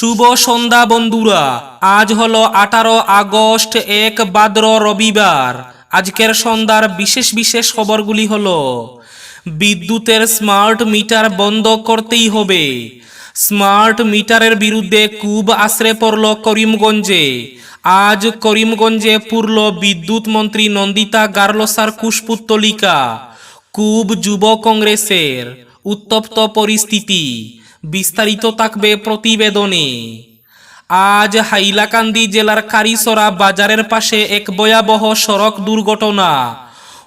শুভ সন্ধ্যা বন্ধুরা। আজ হলো আঠারো আগস্ট এক বাদ্র রবিবার। আজকের সন্ধ্যার বিশেষ বিশেষ খবরগুলি হল, বিদ্যুতের স্মার্ট মিটার বন্ধ করতেই হবে। স্মার্ট মিটারের বিরুদ্ধে কুব আশ্রে পড়ল করিমগঞ্জে। আজ করিমগঞ্জে পুরল বিদ্যুৎ মন্ত্রী নন্দিতা গার্লসার কুশপুত্তলিকা। কুব যুব কংগ্রেসের। উত্তপ্ত পরিস্থিতি। বিস্তারিত থাকবে প্রতিবেদনে। আজ হাইলাকান্দি জেলার কারিসরা বাজারের পাশে এক ভয়াবহ সড়ক দুর্ঘটনা।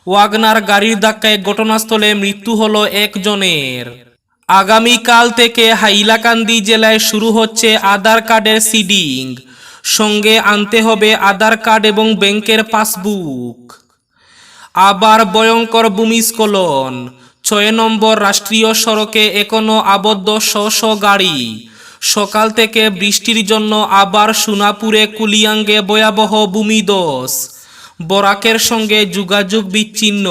ওয়াগনার গাড়ির ধাক্কায় ঘটনাস্থলে মৃত্যু হলো একজনের। আগামীকাল থেকে হাইলাকান্দি জেলায় শুরু হচ্ছে আধার কার্ডের সিডিং। সঙ্গে আনতে হবে আধার কার্ড এবং ব্যাংকের পাসবুক। আবার ভয়ঙ্কর ভূমিস্খলন। ছয় নম্বর রাষ্ট্রীয় সড়কে এখনও আবদ্ধ শ গাড়ি। সকাল থেকে বৃষ্টির জন্য আবার সোনাপুরে কুলিয়াঙ্গে ভয়াবহ ভূমিদোষ বরাকের সঙ্গে যোগাযোগ বিচ্ছিন্ন।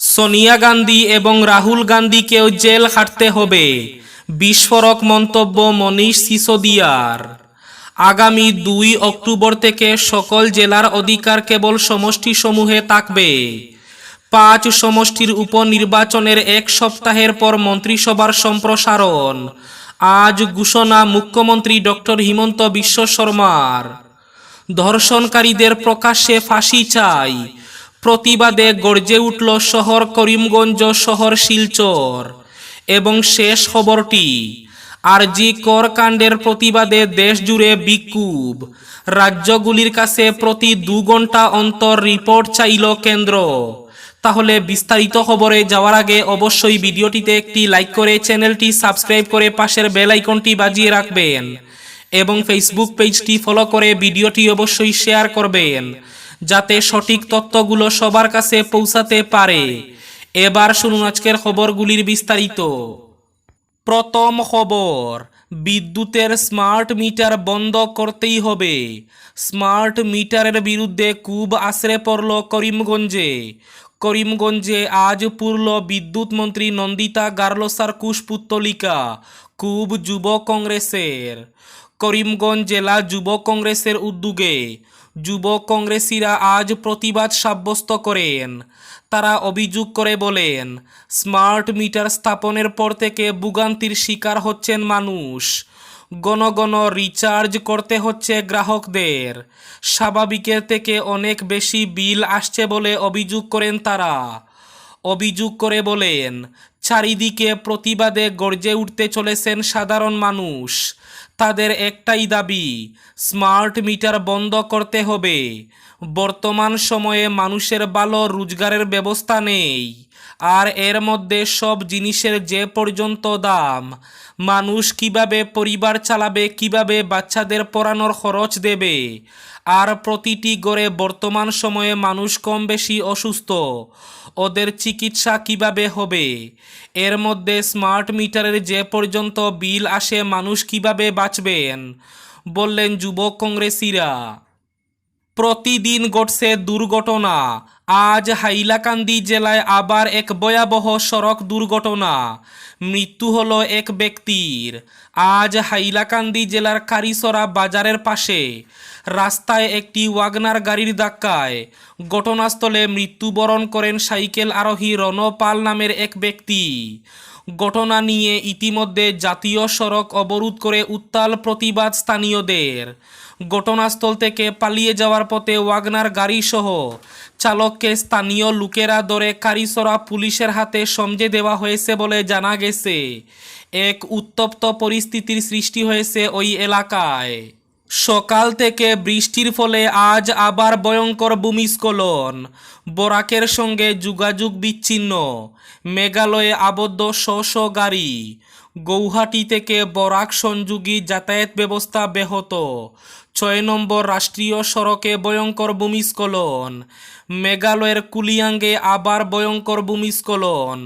সোনিয়া গান্ধী এবং রাহুল গান্ধীকেও জেল হাঁটতে হবে। বিস্ফোরক মন্তব্য মনীষ সিসোদিয়ার। আগামী দুই অক্টোবর থেকে সকল জেলার অধিকার কেবল সমষ্টি সমূহে থাকবে। পাঁচ সমষ্টির উপনির্বাচনের এক সপ্তাহের পর মন্ত্রিসভার সম্প্রসারণ। আজ ঘোষণা মুখ্যমন্ত্রী ডক্টর হিমন্ত বিশ্ব শর্মার। ধর্ষণকারীদের প্রকাশ্যে ফাঁসি চাই। প্রতিবাদে গর্জে উঠল শহর করিমগঞ্জ, শহর শিলচর। এবং শেষ খবরটি, আরজি কর কাণ্ডের প্রতিবাদে দেশ জুড়ে বিক্ষোভ। রাজ্যগুলির কাছে প্রতি দু ঘণ্টা অন্তর রিপোর্ট চাইল কেন্দ্র। তাহলে বিস্তারিত খবরে যাওয়ার আগে অবশ্যই ভিডিওটিতে একটি লাইক করে চ্যানেলটি সাবস্ক্রাইব করে পাশের বেল আইকনটি বাজিয়ে রাখবেন এবং ফেসবুক পেজটি ফলো করে ভিডিওটি অবশ্যই শেয়ার করবেন, যাতে সঠিক তথ্যগুলো সবার কাছে পৌঁছাতে পারে। এবার শুনুন আজকের খবরগুলির বিস্তারিত। প্রথম খবর, বিদ্যুতের স্মার্ট মিটার বন্ধ করতেই হবে। স্মার্ট মিটারের বিরুদ্ধে কুব আশ্রে পড়ল করিমগঞ্জে। করিমগঞ্জে আজ পুরল বিদ্যুৎ মন্ত্রী নন্দিতা গার্লসার কুশপুত্তলিকা, কুব যুব কংগ্রেসের। করিমগঞ্জ জেলা যুব কংগ্রেসের উদ্যোগে যুব কংগ্রেসীরা আজ প্রতিবাদ সাব্যস্ত করেন। তারা অভিযোগ করে বলেন, স্মার্ট মিটার স্থাপনের পর থেকে ভোগান্তির শিকার হচ্ছেন মানুষ। গণ গণ রিচার্জ করতে হচ্ছে গ্রাহকদের। স্বাভাবিকের থেকে অনেক বেশি বিল আসছে বলে অভিযোগ করেন তারা। অভিযোগ করে বলেন, চারিদিকে প্রতিবাদে গর্জে উঠতে চলেছেন সাধারণ মানুষ। তাদের একটাই দাবি, স্মার্ট মিটার বন্ধ করতে হবে। বর্তমান সময়ে মানুষের ভালো রোজগারের ব্যবস্থা নেই। আর এর মধ্যে সব জিনিসের যে পর্যন্ত দাম, মানুষ কীভাবে পরিবার চালাবে, কীভাবে বাচ্চাদের পড়ানোর খরচ দেবে? আর প্রতিটি গড়ে বর্তমান সময়ে মানুষ কম বেশি অসুস্থ, ওদের চিকিৎসা কীভাবে হবে? এর মধ্যে স্মার্ট মিটারের যে পর্যন্ত বিল আসে, মানুষ কীভাবে বাঁচবেন? বললেন যুব কংগ্রেসীরা। প্রতিদিন ঘটছে দুর্ঘটনা। আজ হাইলাকান্দি জেলায় আবার এক ভয়াবহ সড়ক দুর্ঘটনা। মৃত্যু হলো এক ব্যক্তির। আজ হাইলাকান্দি জেলার কারিসরা বাজারের পাশে। রাস্তায় একটি ওয়াগনার গাড়ির ধাক্কায়। ঘটনাস্থলে মৃত্যুবরণ করেন সাইকেল আরোহী রণপাল নামের এক ব্যক্তি। ঘটনা নিয়ে ইতিমধ্যে জাতীয় সড়ক অবরোধ করে উত্তাল প্রতিবাদ স্থানীয়দের। ঘটনাস্থল থেকে পালিয়ে যাওয়ার পথে ওয়াগনার গাড়িসহ চালককে স্থানীয় লোকেরা ধরে কারিসরা পুলিশের হাতে সমঝে দেওয়া হয়েছে বলে জানা গেছে। এক উত্তপ্ত পরিস্থিতির সৃষ্টি হয়েছে ওই এলাকায়। সকাল থেকে বৃষ্টির ফলে আজ আবার ভয়ঙ্কর ভূমিস্খলন। বরাকের সঙ্গে যোগাযোগ বিচ্ছিন্ন। মেঘালয়ে আবদ্ধ শ গাড়ি। গৌহাটি থেকে বরাক সংযোগী যাতায়াত ব্যবস্থা ব্যাহত। ছয় নম্বর রাষ্ট্রীয় সড়কে ভয়ঙ্কর ভূমিস্খলন। মেঘালয়ের কুলিয়াঙ্গে আবার ভয়ঙ্কর ভূমিস্খলন।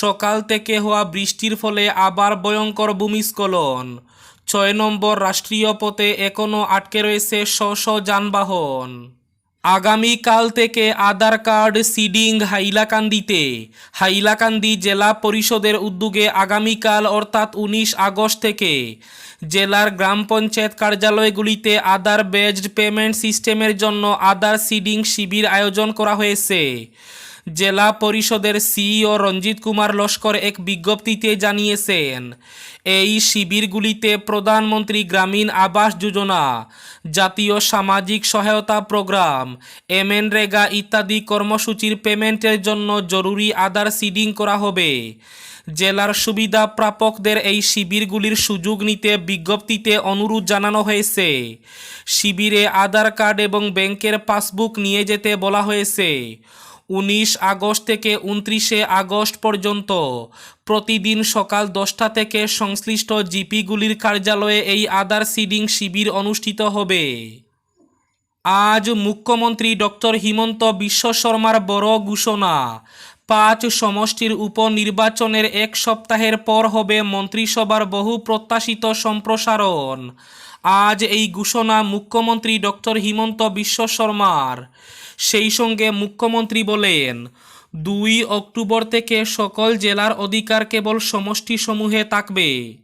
সকাল থেকে হওয়া বৃষ্টির ফলে আবার ভয়ঙ্কর ভূমিস্খলন। ছয় নম্বর রাষ্ট্রীয় পথে এখনও আটকে রয়েছে শ শ যানবাহন। আগামীকাল থেকে আধার কার্ড সিডিং হাইলাকান্দিতে। হাইলাকান্দি জেলা পরিষদের উদ্যোগে আগামীকাল, অর্থাৎ উনিশ আগস্ট থেকে জেলার গ্রাম পঞ্চায়েত কার্যালয়গুলিতে আধার বেজড পেমেন্ট সিস্টেমের জন্য আধার সিডিং শিবির আয়োজন করা হয়েছে। জেলা পরিষদের সিইও রঞ্জিত কুমার লস্কর এক বিজ্ঞপ্তিতে জানিয়েছেন, এই শিবিরগুলিতে প্রধানমন্ত্রী গ্রামীণ আবাস যোজনা, জাতীয় সামাজিক সহায়তা প্রোগ্রাম এমএনরেগা ইত্যাদি কর্মসূচির পেমেন্টের জন্য জরুরি আধার সিডিং করা হবে। জেলার সুবিধা প্রাপকদের এই শিবিরগুলির সুযোগ নিতে বিজ্ঞপ্তিতে অনুরোধ জানানো হয়েছে। শিবিরে আধার কার্ড এবং ব্যাংকের পাসবুক নিয়ে যেতে বলা হয়েছে। উনিশ আগস্ট থেকে উনত্রিশে আগস্ট পর্যন্ত প্রতিদিন সকাল দশটা থেকে সংশ্লিষ্ট জিপিগুলির কার্যালয়ে এই আধার সিডিং শিবির অনুষ্ঠিত হবে। আজ মুখ্যমন্ত্রী ডক্টর হিমন্ত বিশ্ব শর্মার বড় ঘোষণা। পাঁচ সমষ্টির উপনির্বাচনের এক সপ্তাহের পর হবে মন্ত্রিসভার বহু প্রত্যাশিত সম্প্রসারণ। আজ এই ঘোষণা মুখ্যমন্ত্রী ডক্টর হিমন্ত বিশ্ব শর্মার। সেই সঙ্গে মুখ্যমন্ত্রী বলেন, দুই অক্টোবর থেকে সকল জেলার অধিকার কেবল সমষ্টিসমূহে থাকবে।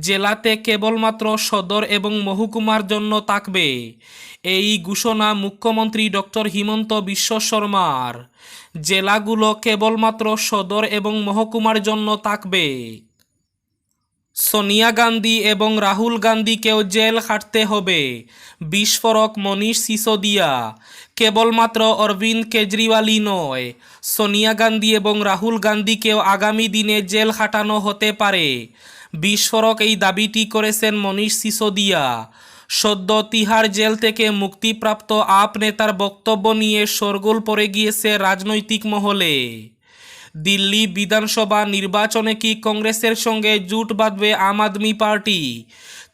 জেলাতে কেবলমাত্র সদর এবং মহকুমার জন্য থাকবে। এই ঘোষণা মুখ্যমন্ত্রী ডক্টর হিমন্ত বিশ্ব শর্মার। জেলাগুলো কেবলমাত্র সদর এবং মহকুমার জন্য থাকবে। সোনিয়া গান্ধী এবং রাহুল গান্ধীকেও জেল খাটতে হবে। বিস্ফোরক মনীষ সিসোদিয়া। কেবলমাত্র অরবিন্দ কেজরিওয়ালই নয়, সোনিয়া গান্ধী এবং রাহুল গান্ধীকেও আগামী দিনে জেল খাটানো হতে পারে। বিস্ফোরক এই দাবিটি করেছেন মনীষ সিসোদিয়া। সদ্য তিহার জেল থেকে মুক্তিপ্রাপ্ত আপ নেতার বক্তব্য নিয়ে শোরগোল পড়ে গিয়েছে রাজনৈতিক মহলে। দিল্লি বিধানসভা নির্বাচনে কি কংগ্রেসের সঙ্গে জুট বাঁধবে আম আদমি পার্টি?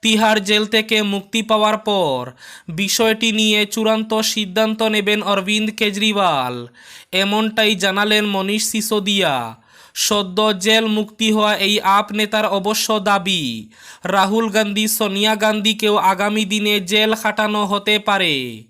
তিহার জেল থেকে মুক্তি পাওয়ার পর বিষয়টি নিয়ে চূড়ান্ত সিদ্ধান্ত নেবেন অরবিন্দ কেজরিওয়াল। এমনটাই জানালেন মনীষ সিসোদিয়া। সদ্য জেল মুক্তি হওয়া এই আপ নেতার অবশ্য দাবি, রাহুল গান্ধী, সোনিয়া গান্ধীকেও আগামী দিনে জেল খাটানো হতে পারে।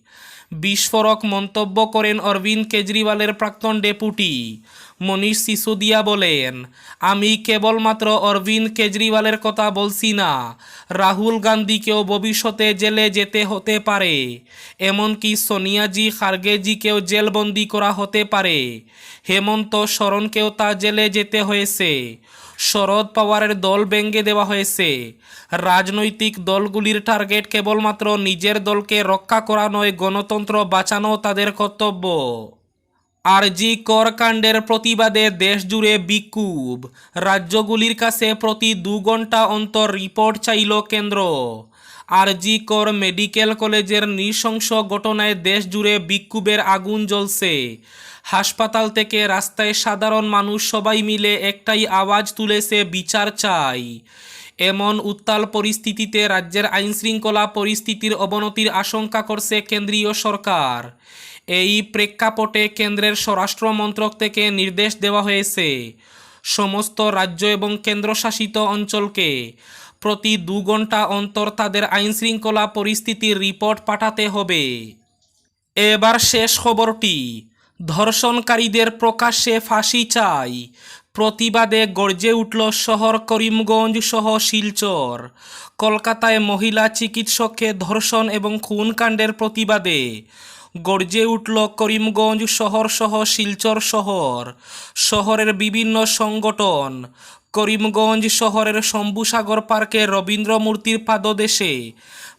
বিস্ফোরক মন্তব্য করেন অরবিন্দ কেজরিওয়ালের প্রাক্তন ডেপুটি। মনীষ সিসোদিয়া বলেন, আমি কেবলমাত্র অরবিন্দ কেজরিওয়ালের কথা বলছি না। রাহুল গান্ধীকেও ভবিষ্যতে জেলে যেতে হতে পারে। এমনকি সোনিয়াজি খার্গেজিকেও জেলবন্দি করা হতে পারে। হেমন্ত সরণকেও তা জেলে যেতে হয়েছে। শরদ পাওয়ারের দল ভেঙে দেওয়া হয়েছে। রাজনৈতিক দলগুলির টার্গেট কেবলমাত্র নিজের দলকে রক্ষা করা নয়, গণতন্ত্র বাঁচানো তাদের কর্তব্য। আরজি কর কাণ্ডের প্রতিবাদে দেশজুড়ে বিক্ষোভ। রাজ্যগুলির কাছে প্রতি দু ঘণ্টা অন্তর রিপোর্ট চাইল কেন্দ্র। আরজি কর মেডিকেল কলেজের নৃশংস ঘটনায় দেশজুড়ে বিক্ষোভের আগুন জ্বলছে। হাসপাতাল থেকে রাস্তায় সাধারণ মানুষ সবাই মিলে একটাই আওয়াজ তুলেছে বিচার চাই। এমন উত্তাল পরিস্থিতিতে রাজ্যের আইনশৃঙ্খলা পরিস্থিতির অবনতির আশঙ্কা করছে কেন্দ্রীয় সরকার। এই প্রেক্ষাপটে কেন্দ্রের স্বরাষ্ট্র মন্ত্রক থেকে নির্দেশ দেওয়া হয়েছে, সমস্ত রাজ্য এবং কেন্দ্রশাসিত অঞ্চলকে প্রতি দু ঘণ্টা অন্তর তাদের আইনশৃঙ্খলা পরিস্থিতির রিপোর্ট পাঠাতে হবে। এবার শেষ খবরটি, ধর্ষণকারীদের প্রকাশ্যে ফাঁসি চাই, প্রতিবাদে গর্জে উঠল শহর করিমগঞ্জ সহ শিলচর। কলকাতায় মহিলা চিকিৎসককে ধর্ষণ এবং খুনকাণ্ডের প্রতিবাদে গর্জে উঠল করিমগঞ্জ শহর সহ শিলচর শহর। শহরের বিভিন্ন সংগঠন, করিমগঞ্জ শহরের শম্ভুসাগর পার্কে রবীন্দ্র মূর্তির পাদদেশে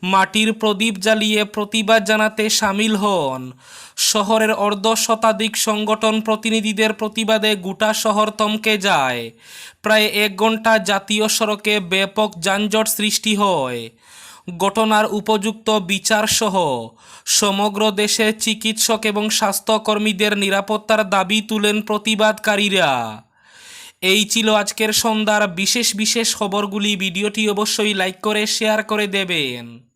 মাটির প্রদীপ জ্বালিয়ে প্রতিবাদ জানাতে সামিল হন। শহরের অর্ধ শতাধিক সংগঠন প্রতিনিধিদের প্রতিবাদে গোটা শহর তমকে যায়। প্রায় এক ঘণ্টা জাতীয় সড়কে ব্যাপক যানজট সৃষ্টি হয়। ঘটনার উপযুক্ত বিচারসহ সমগ্র দেশে চিকিৎসক এবং স্বাস্থ্যকর্মীদের নিরাপত্তার দাবি তুলেন প্রতিবাদকারীরা। এই ছিল আজকের সন্ধ্যার বিশেষ বিশেষ খবরগুলি। ভিডিওটি অবশ্যই লাইক করে, শেয়ার করে দেবেন।